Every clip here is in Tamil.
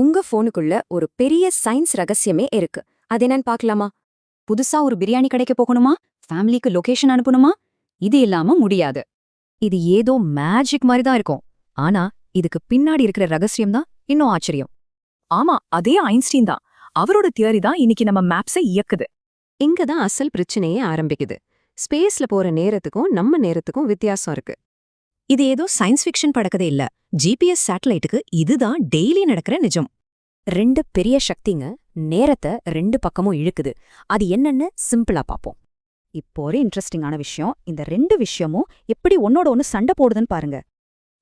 உங்க போனுக்குள்ள ஒரு பெரிய சயின்ஸ் ரகசியமே இருக்கு. அது என்னன்னு பார்க்கலாமா? புதுசா ஒரு பிரியாணி கடைக்கு போகணுமா? ஃபேமிலிக்கு லொகேஷன் அனுப்பணுமா? இது இல்லாம முடியாது. இது ஏதோ மேஜிக் மாதிரி தான் இருக்கும். ஆனா இதுக்கு பின்னாடி இருக்கிற ரகசியம் தான் இன்னும் ஆச்சரியம். ஆமா அதே ஐன்ஸ்டீன் தான். அவரோட தியரி தான் இன்னைக்கு நம்ம மேப்ஸை இயக்குது. இங்க தான் அசல் பிரச்சனையே ஆரம்பிக்குது. ஸ்பேஸ்ல போற நேரத்துக்கும் நம்ம நேரத்துக்கும் வித்தியாசம் இருக்கு. இது ஏதோ சயின்ஸ் ஃபிக்ஷன் படக்கதே இல்ல. ஜிபிஎஸ் சேட்டலைட்டுக்கு இதுதான் டெய்லி நடக்கிற நிஜம். ரெண்டு பெரிய சக்திங்க நேரத்தை ரெண்டு பக்கமும் இழுக்குது. அது என்னன்னு சிம்பிளா பாப்போம். இப்போ ஒரு இன்ட்ரெஸ்டிங்கான விஷயம். இந்த ரெண்டு விஷயமும் எப்படி ஒன்னோட ஒன்னு சண்டை போடுதுன்னு பாருங்க.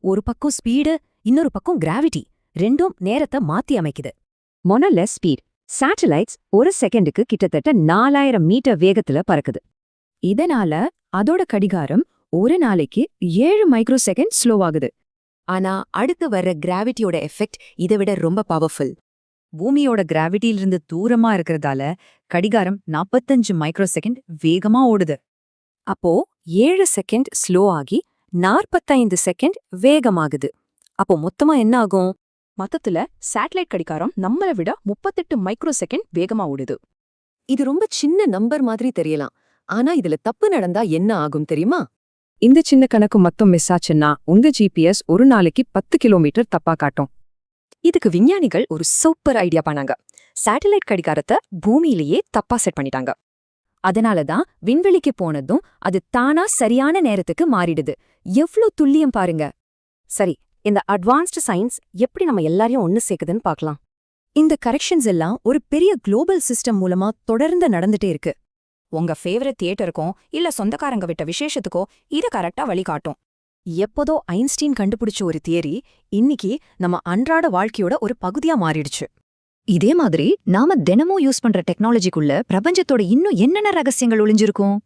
ஒரு பக்கம் ஸ்பீடு இன்னொரு பக்கம் கிராவிட்டி. ரெண்டும் நேரத்தை மாத்தி அமைக்குது. மொனலெஸ் ஸ்பீட். சேட்டலைட்ஸ் ஒரு செகண்டுக்கு கிட்டத்தட்ட நாலாயிரம் மீட்டர் வேகத்துல பறக்குது. இதனால அதோட கடிகாரம் ஒரு நாளைக்கு ஏழு மைக்ரோ செகண்ட் ஸ்லோ ஆகுது ஆனா அடுத்து வர்ற கிராவிட்டியோட எஃபெக்ட் இதை விட ரொம்ப பவர்ஃபுல். பூமியோட கிராவிட்டியிலிருந்து தூரமா இருக்கிறதால கடிகாரம் நாப்பத்தஞ்சு மைக்ரோ செகண்ட் வேகமா ஓடுது. அப்போ ஏழு செகண்ட் ஸ்லோ ஆகி நாற்பத்தைந்து செகண்ட் வேகமாகுது. அப்போ மொத்தமா என்ன ஆகும்? மொத்தத்துல சேட்டலைட் கடிகாரம் நம்மள விட முப்பத்தெட்டு மைக்ரோ செகண்ட் வேகமா ஓடுது. இது ரொம்ப சின்ன நம்பர் மாதிரி தெரியலாம். ஆனா இதுல தப்பு நடந்தா என்ன ஆகும் தெரியுமா? இந்த சின்ன கணக்கு மொத்தம் மிஸ் ஆச்சுன்னா உங்க ஜிபிஎஸ் ஒரு நாளைக்கு பத்து கிலோமீட்டர் தப்பா காட்டும். இதுக்கு விஞ்ஞானிகள் ஒரு சூப்பர் ஐடியா பண்ணாங்க. சேட்டலைட் கடிகாரத்தை பூமியிலேயே தப்பா செட் பண்ணிட்டாங்க. அதனால தான் விண்வெளிக்கு போனதும் அது தானா சரியான நேரத்துக்கு மாறிடுது. எவ்ளோ துல்லியம் பாருங்க. சரி இந்த அட்வான்ஸ்டு சயின்ஸ் எப்படி நம்ம எல்லாரையும் ஒன்னு சேர்க்குதுன்னு பார்க்கலாம். இந்த கரெக்ஷன்ஸ் எல்லாம் ஒரு பெரிய குளோபல் சிஸ்டம் மூலமா தொடர்ந்து நடந்துட்டே இருக்கு. உங்க ஃபேவரட் தியேட்டருக்கும் இல்ல சொந்தக்காரங்க விட்ட விசேஷத்துக்கோ இது கரெக்டா வழிகாட்டும். எப்போதோ ஐன்ஸ்டீன் கண்டுபிடிச்ச ஒரு தியரி இன்னைக்கு நம்ம அன்றாட வாழ்க்கையோட ஒரு பகுதியா மாறிடுச்சு. இதே மாதிரி நாம தினமும் யூஸ் பண்ற டெக்னாலஜிக்குள்ள பிரபஞ்சத்தோட இன்னும் என்னென்ன ரகசியங்கள் ஒளிஞ்சிருக்கும்?